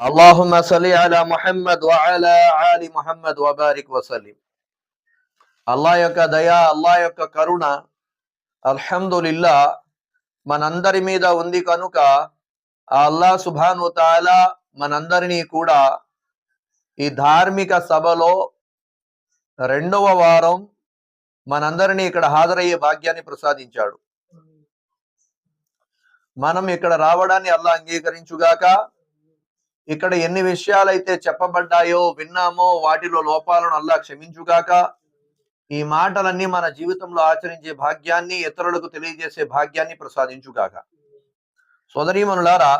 اللهم صل على محمد وعلى آل محمد وبارك وسلم అల్లా యొక్క దయ అల్లా యొక్క కరుణ అల్హమ్దులిల్లా మనందరి మీద ఉంది కనుక ఆ అల్లా సుభాను తాలా మనందరినీ కూడా ఈ ధార్మిక సభలో రెండవ వారం మనందరినీ ఇక్కడ హాజరయ్యే భాగ్యాన్ని ప్రసాదించాడు మనం ఇక్కడ రావడాన్ని అల్లా అంగీకరించుగాక ఇక్కడ ఎన్ని విషయాలైతే చెప్పబడ్డాయో విన్నామో వాటిలో లోపాలను అల్లా క్షమించుగాక. ఈ మాటలన్నీ మన జీవితంలో ఆచరించే భాగ్యాన్ని ఇతరులకు తెలియజేసే భాగ్యాన్ని ప్రసాదించుగాక. సోదరీమనులారా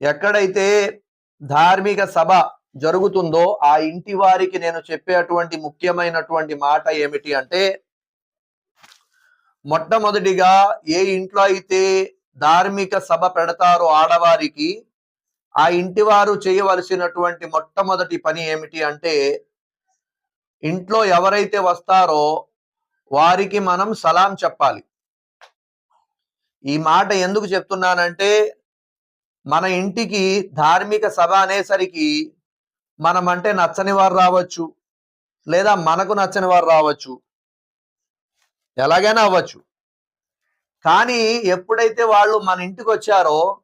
ఎక్కడైతే ధార్మిక సభ జరుగుతుందో ఆ ఇంటి వారికి నేను చెప్పేటువంటి ముఖ్యమైనటువంటి మాట ఏమిటి అంటే మొట్టమొదటిగా ఏ ఇంట్లో అయితే ధార్మిక సభ పెడతారో ఆడవారికి ఆ ఇంటి వారు చేయవలసినటువంటి మొట్టమొదటి పని ఏమిటి అంటే ఇంట్లో ఎవరైతే వస్తారో వారికి మనం సలాం చెప్పాలి. ఈ మాట ఎందుకు చెప్తున్నానంటే మన ఇంటికి ధార్మిక సభ అనేసరికి మనం అంటే నచ్చని వారు రావచ్చు లేదా మనకు నచ్చని వారు రావచ్చు. ఎలాగైనా అవ్వచ్చు. కానీ ఎప్పుడైతే వాళ్ళు మన ఇంటికి వచ్చారో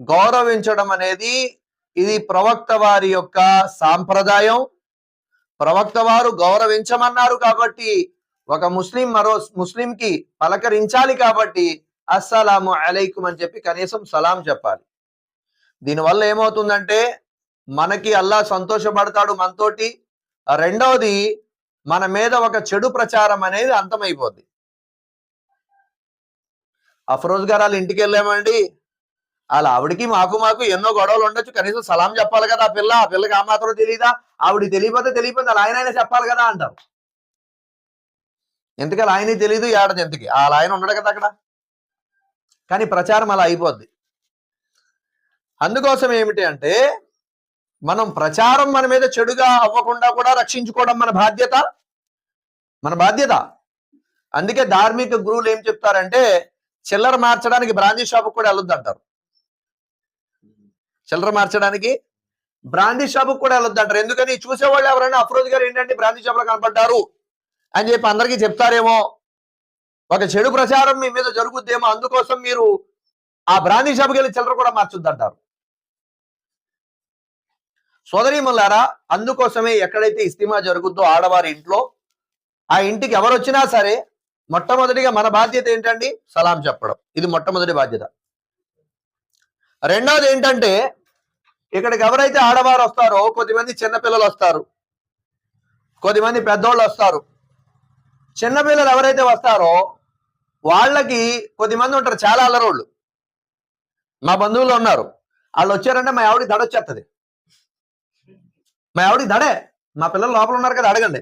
గౌరవించడం అనేది ఇది ప్రవక్త వారి యొక్క సాంప్రదాయం. ప్రవక్త వారు గౌరవించమన్నారు కాబట్టి ఒక ముస్లిం మరో ముస్లింకి పలకరించాలి కాబట్టి అస్సలాము అలైకుం అని చెప్పి కనీసం సలాం చెప్పాలి. దీనివల్ల ఏమవుతుందంటే మనకి అల్లా సంతోషపడతాడు మనతోటి. రెండవది మన మీద ఒక చెడు ప్రచారం అనేది అంతమైపోద్ది. అఫరోజ్ గారు వాళ్ళ ఇంటికి వెళ్ళామండి. వాళ్ళ ఆవిడికి మాకు మాకు ఎన్నో గొడవలు ఉండొచ్చు. కనీసం సలాం చెప్పాలి కదా ఆ పిల్ల ఆ పిల్లకి ఆ మాత్రం తెలియదా ఆవిడ తెలియపోతే తెలియపోతే వాళ్ళ ఆయన చెప్పాలి కదా అంటారు. ఎందుకని ఆయన తెలియదు ఏడాది ఎందుకు? వాళ్ళ ఆయన ఉండడు కదా అక్కడ. కానీ ప్రచారం అలా అయిపోద్ది. అందుకోసం ఏమిటి అంటే మనం ప్రచారం మన మీద చెడుగా అవ్వకుండా కూడా రక్షించుకోవడం మన బాధ్యత. మన బాధ్యత. అందుకే ధార్మిక గురువులు ఏం చెప్తారంటే చిల్లర మార్చడానికి బ్రాందీ షాప్ కూడా వెళ్ళొద్దు అంటారు చిల్లర మార్చడానికి. బ్రాందీ షాప్ కూడా వెళ్ళొద్దంటారు. ఎందుకని? చూసేవాళ్ళు ఎవరైనా అఫ్రోజ్ గారు ఏంటంటే బ్రాందీ షాప్ కనపడ్డారు అని చెప్పి అందరికీ చెప్తారేమో. ఒక చెడు ప్రచారం మీ మీద జరుగుద్దేమో. అందుకోసం మీరు ఆ బ్రాందీ షాప్కి వెళ్ళి చిల్లర కూడా మార్చొద్దు అంటారు సోదరీమల్లారా అందుకోసమే ఎక్కడైతే ఇస్తిమా జరుగుద్దో ఆడవారి ఇంట్లో ఆ ఇంటికి ఎవరు వచ్చినా సరే మొట్టమొదటిగా మన బాధ్యత ఏంటండి? సలాం చెప్పడం. ఇది మొట్టమొదటి బాధ్యత. రెండవది ఏంటంటే ఇక్కడికి ఎవరైతే ఆడవారు వస్తారో కొద్దిమంది చిన్నపిల్లలు వస్తారు. కొద్దిమంది పెద్దోళ్ళు వస్తారు. చిన్నపిల్లలు ఎవరైతే వస్తారో వాళ్ళకి కొద్దిమంది ఉంటారు చాలా అల్లరోళ్ళు. మా బంధువులు ఉన్నారు. వాళ్ళు వచ్చారంటే మా ఆవిడకి దడ వచ్చేస్తుంది మా ఆవిడకి దడే. మా పిల్లలు లోపల ఉన్నారు కదా అడగండి.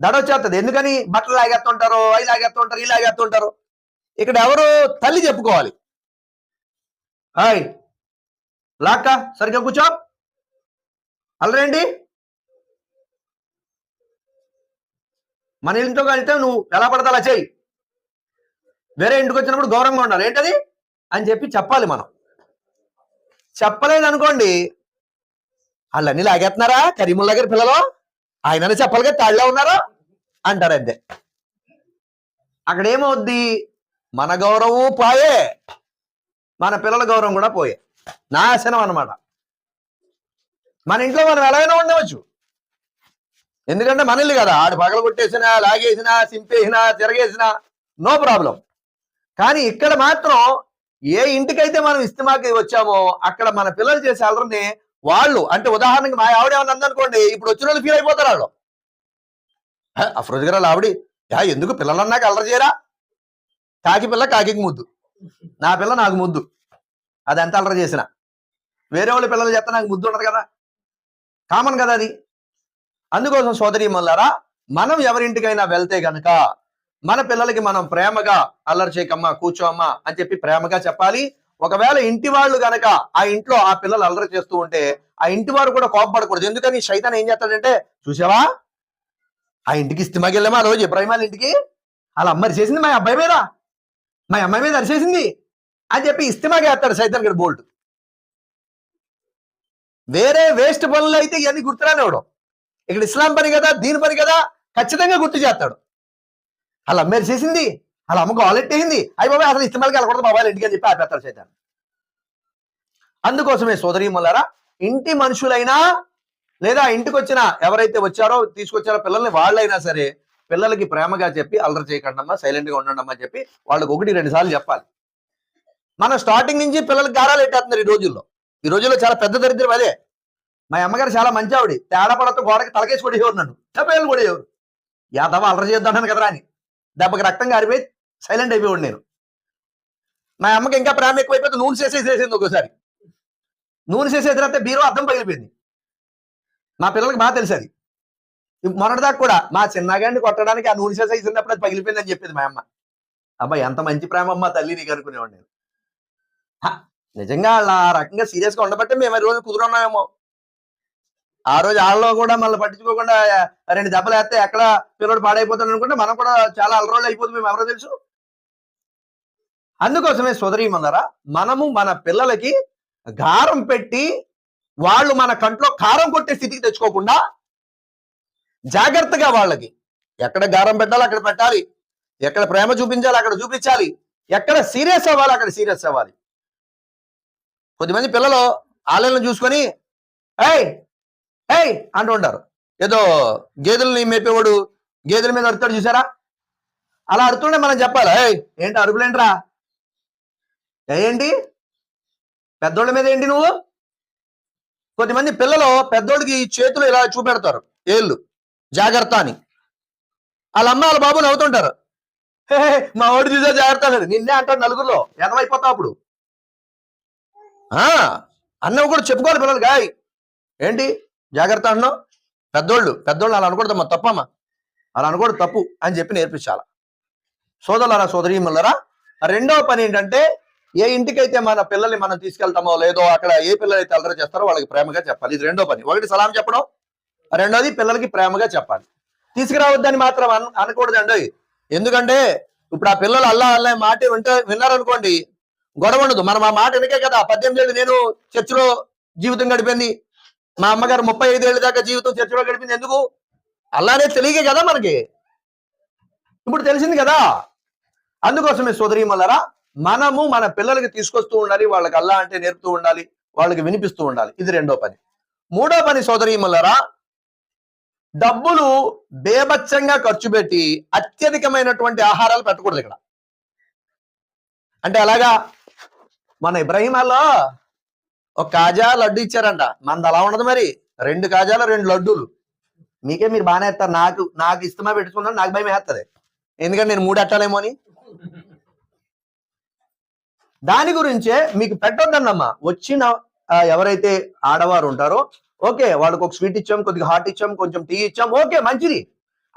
దడ వచ్చేస్తుంది ఎందుకని? బట్టలు లాగేస్తుంటారు అవి లాగేస్తుంటారు ఈ లాగేస్తుంటారు. ఇక్కడ ఎవరు తల్లి చెప్పుకోవాలి. హాయ్. లాక్క సరిగ్గా కూర్చో. అల్లరేంటి మన ఇంట్లో కలిస్తే నువ్వు ఎలా పడతా అలా చెయ్యి. వేరే ఇంటికి వచ్చినప్పుడు గౌరవంగా ఉండాలి. ఏంటది? అని చెప్పి చెప్పాలి మనం. చెప్పలేదు అనుకోండి వాళ్ళన్నీ లాగేస్తున్నారా? కరీముల్లా దగ్గర పిల్లలు? ఆయన చెప్పాలి కదా తాళ్ళే ఉన్నారా? అంటారు అంతే. అక్కడ ఏమవుద్ది మన గౌరవం పాయే. మన పిల్లల గౌరవం కూడా పోయే. నాశనం అనమాట మన ఇంట్లో మనం ఎలాగైనా ఉండవచ్చు. ఎందుకంటే మన ఇల్లు కదా. ఆడు పగల కొట్టేసినా లాగేసినా సింపేసినా తిరగేసినా నో ప్రాబ్లం. కానీ ఇక్కడ మాత్రం ఏ ఇంటికైతే మనం ఇస్తమాకి వచ్చామో అక్కడ మన పిల్లలు చేసే అల్లరిని వాళ్ళు అంటే ఉదాహరణకి మా ఆవిడ ఏమన్నా అందనుకోండి ఇప్పుడు వచ్చిన వాళ్ళు ఫీల్ అయిపోతారు వాళ్ళు. అఫ్రోజ్ గారు వాళ్ళ ఆవిడ ఎందుకు పిల్లలన్నాక అల్లరి చేయరా? కాకి పిల్ల కాకి ముద్దు. నా పిల్ల నాకు ముద్దు. అది ఎంత అల్లరి చేసిన. వేరే వాళ్ళ పిల్లలు చేస్తే నాకు ముద్దు ఉండదు కదా. కామన్ కదా అది. అందుకోసం సోదరి మల్లారా మనం ఎవరింటికైనా వెళ్తే గనక మన పిల్లలకి మనం ప్రేమగా అల్లరి చేయకమ్మా కూర్చోమ్మా అని చెప్పి ప్రేమగా చెప్పాలి. ఒకవేళ ఇంటి వాళ్ళు గనక ఆ ఇంట్లో ఆ పిల్లలు అల్లరి చేస్తూ ఉంటే ఆ ఇంటి వారు కూడా కోపపడకూడదు. ఎందుకని శైతాన్ ఏం చేస్తాడంటే చూసావా? ఆ ఇంటికి ఇస్తిమాకి వెళ్ళామా ఆ రోజు? ఇబ్రాహిం వాళ్ళ ఇంటికి? వాళ్ళ అమ్మ చేసింది మా అబ్బాయి మీద? మా అమ్మాయి మీద అరిచేసింది అని చెప్పి ఇస్తిమాకి వేస్తాడు సైతాన్ గడు బోల్ట్. వేరే వేస్ట్ పనులు అయితే ఇవన్నీ గుర్తురానివ్వడం ఇక్కడ ఇస్లాం పని కదా దీని పని కదా ఖచ్చితంగా గుర్తు చేస్తాడు. అలా అమ్మాయి చేసింది అలా అమ్మకు వాలెట్ అయింది అయ్యి బాబాయ్ అసలు ఇస్తిమాలకి వెళ్ళకూడదు బాబాయ్ ఇంటికి అని చెప్పి ఆపేస్తాడు సైతాన్ని అందుకోసమే సోదరీమల్లారా ఇంటి మనుషులైనా లేదా ఇంటికి వచ్చిన ఎవరైతే వచ్చారో తీసుకొచ్చారో పిల్లల్ని వాళ్ళైనా సరే పిల్లలకి ప్రేమగా చెప్పి అల్లరి చేయకండమ్మా సైలెంట్గా ఉండండి చెప్పి వాళ్ళకి ఒకటి రెండు సార్లు చెప్పాలి. మన స్టార్టింగ్ నుంచి పిల్లలకి గారాలు ఎట్టేస్తున్నారు ఈ రోజుల్లో. ఈ రోజుల్లో చాలా పెద్ద దరిద్రం అదే. మా అమ్మగారు చాలా మంచి ఆవిడ తేడా పడతో గోడకి తలకేసి కొడేవారు నన్ను. దెబ్బలు కొడేవారు యాదవ అల్లరి చేద్దాను కదరా అని. దెబ్బకి రక్తం కారిపోయి సైలెంట్ అయిపోయాడు నేను. మా అమ్మకి ఇంకా ప్రేమ ఎక్కువైపోతే నూనె చేసేసేసింది ఒకసారి నూనె చేసేసిన తర్వాత బీరో అర్థం పగిలిపోయింది. మా పిల్లలకి బాగా తెలుసు అది. మొన్నటిదాకా కూడా మా చిన్నగాడిని కొట్టడానికి ఆ నూనె చేసే ఇచ్చినప్పుడు అది పగిలిపోయిందని చెప్పింది మా అమ్మ. అబ్బాయి ఎంత మంచి ప్రేమ అమ్మ తల్లి నీకు అనుకునేవాడు నేను. నిజంగా వాళ్ళు ఆ రకంగా సీరియస్గా ఉండబట్టే మేము ఈ రోజు కుదురున్నామేమో. ఆ రోజు వాళ్ళలో కూడా మళ్ళీ పట్టించుకోకుండా రెండు దెబ్బలు వేస్తే ఎక్కడ పిల్లడు పాడైపోతాడు అనుకుంటే మనం కూడా చాలా అలరోళ్ళు అయిపోతుంది మేము ఎవరో తెలుసు. అందుకోసమే సోదరీమన్నారా మనము మన పిల్లలకి గారం పెట్టి వాళ్ళు మన కంట్లో కారం కొట్టే స్థితికి తెచ్చుకోకుండా జాగ్రత్తగా వాళ్ళకి. ఎక్కడ గారం పెట్టాలి అక్కడ పెట్టాలి. ఎక్కడ ప్రేమ చూపించాలి అక్కడ చూపించాలి. ఎక్కడ సీరియస్ అవ్వాలి అక్కడ సీరియస్ అవ్వాలి. కొద్దిమంది పిల్లలు ఆలయంలో చూసుకొని ఏయ్ ఏయ్ అంటూ ఉంటారు. ఏదో గేదెల్ని మేపేవాడు గేదెల మీద అరుతాడు చూసారా? అలా అరుతుండే మనం చెప్పాలి ఏయ్ ఏంటి అరుపులేంట్రా? ఏంటి? పెద్దోళ్ళ మీద ఏంటి నువ్వు? కొద్దిమంది పిల్లలు పెద్దోడికి చేతులు ఇలా చూపెడతారు ఏళ్ళు. జాగ్రత్త అని వాళ్ళ అమ్మ వాళ్ళ బాబు నవ్వుతుంటారు. "హే, హే, మా వాడు చూసా జాగ్రత్త లేదు. నిన్నే అంటాడు నలుగురిలో ఎనమైపోతావు అప్పుడు. ఆ అన్నవి కూడా చెప్పుకోవాలి పిల్లలు గాయ్. ఏంటి? జాగ్రత్త అన్నావు? పెద్దోళ్ళు పెద్దోళ్ళు అలా అనకూడదమ్మా తప్పమ్మా. అలా అనకూడదు తప్పు అని చెప్పి నేర్పించాల. సోదరులారా సోదరీమల్లరా రెండవ పని ఏంటంటే ఏ ఇంటికైతే మన పిల్లల్ని మనం తీసుకెళ్తామో లేదో అక్కడ ఏ పిల్లలైతే అల్లరి చేస్తారో వాళ్ళకి ప్రేమగా చెప్పాలి. ఇది రెండో పని. ఒకటి సలాం చెప్పడం రెండోది పిల్లలకి ప్రేమగా చెప్పాలి. తీసుకురావద్దని మాత్రం అనకూడదండి. ఎందుకంటే ఇప్పుడు ఆ పిల్లలు అల్లా అల్లా మాట వింటే విన్నారనుకోండి గొడవ ఉండదు. మనం ఆ మాట వెనకే కదా. పద్దెనిమిది ఏళ్ళు నేను చర్చిలో జీవితం గడిపింది. మా అమ్మగారు ముప్పై ఐదేళ్ళ దాకా జీవితం చర్చిలో గడిపింది. ఎందుకు? అల్లానే తెలియకే కదా మనకి. ఇప్పుడు తెలిసింది కదా. అందుకోసమే సోదరీమల్లరా మనము మన పిల్లలకి తీసుకొస్తూ ఉండాలి. వాళ్ళకి అల్లా అంటే నేర్పుతూ ఉండాలి. వాళ్ళకి వినిపిస్తూ ఉండాలి. ఇది రెండో పని. మూడో పని సోదరీమల్లరా డబ్బులు బేభత్సంగా ఖర్చు పెట్టి అత్యధికమైనటువంటి ఆహారాలు పెట్టకూడదు ఇక్కడ. అంటే అలాగా మన ఇబ్రహీమాలో ఒక కాజా లడ్డు ఇచ్చారంట. మనది అలా ఉండదు మరి. రెండు కాజాలు రెండు లడ్డూలు. మీకే మీరు బాగానే వేస్తారు నాకు నాకు ఇష్టమా పెట్టుకున్నాను నాకు భయం వేస్తుంది. ఎందుకంటే నేను మూడు అట్టాలేమో అని. దాని గురించే మీకు పెట్టొద్దన్నమ్మా. వచ్చిన ఎవరైతే ఆడవారు ఉంటారో ఓకే వాళ్ళకి ఒక స్వీట్ ఇచ్చాం కొద్దిగా హాట్ ఇచ్చాం కొంచెం టీ ఇచ్చాం ఓకే మంచిది.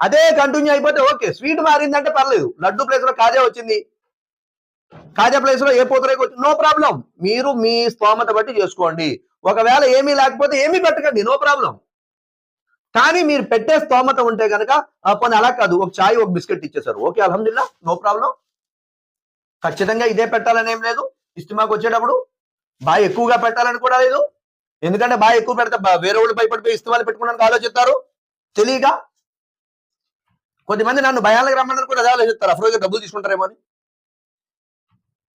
అదే కంటిన్యూ అయిపోతే ఓకే స్వీట్ మారిందంటే పర్లేదు. లడ్డు ప్లేస్లో కాజా వచ్చింది. కాజా ప్లేస్లో ఏ పోతరేకి వచ్చింది? నో ప్రాబ్లం మీరు మీ స్తోమత బట్టి చేసుకోండి. ఒకవేళ ఏమీ లేకపోతే ఏమీ పెట్టకండి నో ప్రాబ్లం కానీ మీరు పెట్టే స్తోమత ఉంటే కనుక పోనీ అలా కాదు. ఒక చాయ్ ఒక బిస్కెట్ ఇచ్చేసారు ఓకే అలహమ్దుల్లా నో ప్రాబ్లం ఖచ్చితంగా ఇదే పెట్టాలని ఏం లేదు. ఇస్తిమాకు వచ్చేటప్పుడు బాగా ఎక్కువగా పెట్టాలని కూడా లేదు. ఎందుకంటే బాగా ఎక్కువ పెడితే వేరే వాళ్ళు భయపడిపోయి ఇస్తమాలు పెట్టుకోవడానికి ఆలోచిస్తారు. తెలియక కొద్దిమంది నన్ను భయాలకు రమ్మన్నారు కూడా అదే ఆలోచిస్తారు. అఫ్రోజ్గా డబ్బులు తీసుకుంటారేమో అని.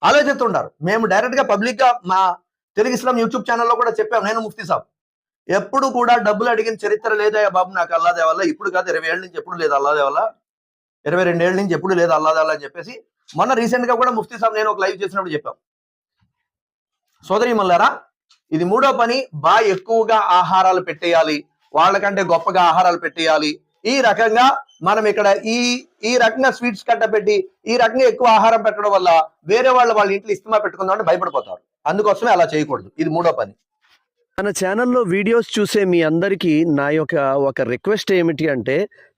ఆలోచిస్తుంటారు. మేము డైరెక్ట్గా పబ్లిక్గా మా తెలుగు ఇస్లాం యూట్యూబ్ ఛానల్లో కూడా చెప్పాం. నేను ముఫ్తీ సాబ్. ఎప్పుడు కూడా డబ్బులు అడిగిన చరిత్ర లేదయ్యా బాబు నాకు అల్లాదే వల్ల ఇప్పుడు కాదు ఇరవై ఏళ్ళ నుంచి ఎప్పుడు లేదు అల్లాదే వల్ల ఇరవై రెండు ఏళ్ళ నుంచి ఎప్పుడు లేదు అల్లాదే వల్ల అని చెప్పేసి మొన్న రీసెంట్గా కూడా ముఫ్తీ సాబ్ నేను ఒక లైవ్ చేసినప్పుడు చెప్పాం. సోదరి మల్లారా ఇది మూడో పని బాగా ఎక్కువగా ఆహారాలు పెట్టేయాలి. వాళ్ళకంటే గొప్పగా ఆహారాలు పెట్టేయాలి. ఈ రకంగా మనం ఇక్కడ ఈ ఈ రకంగా స్వీట్స్ కట్ట పెట్టి ఈ రకంగా ఎక్కువ ఆహారం పెట్టడం వల్ల వేరే వాళ్ళు వాళ్ళ ఇంట్లో ఇష్టమా పెట్టుకుందాం అంటే భయపడిపోతారు. అందుకోసమే అలా చేయకూడదు. ఇది మూడో పని. మన ఛానల్లో వీడియోస్ చూసే మీ అందరికీ నా యొక్క ఒక రిక్వెస్ట్ ఏమిటి అంటే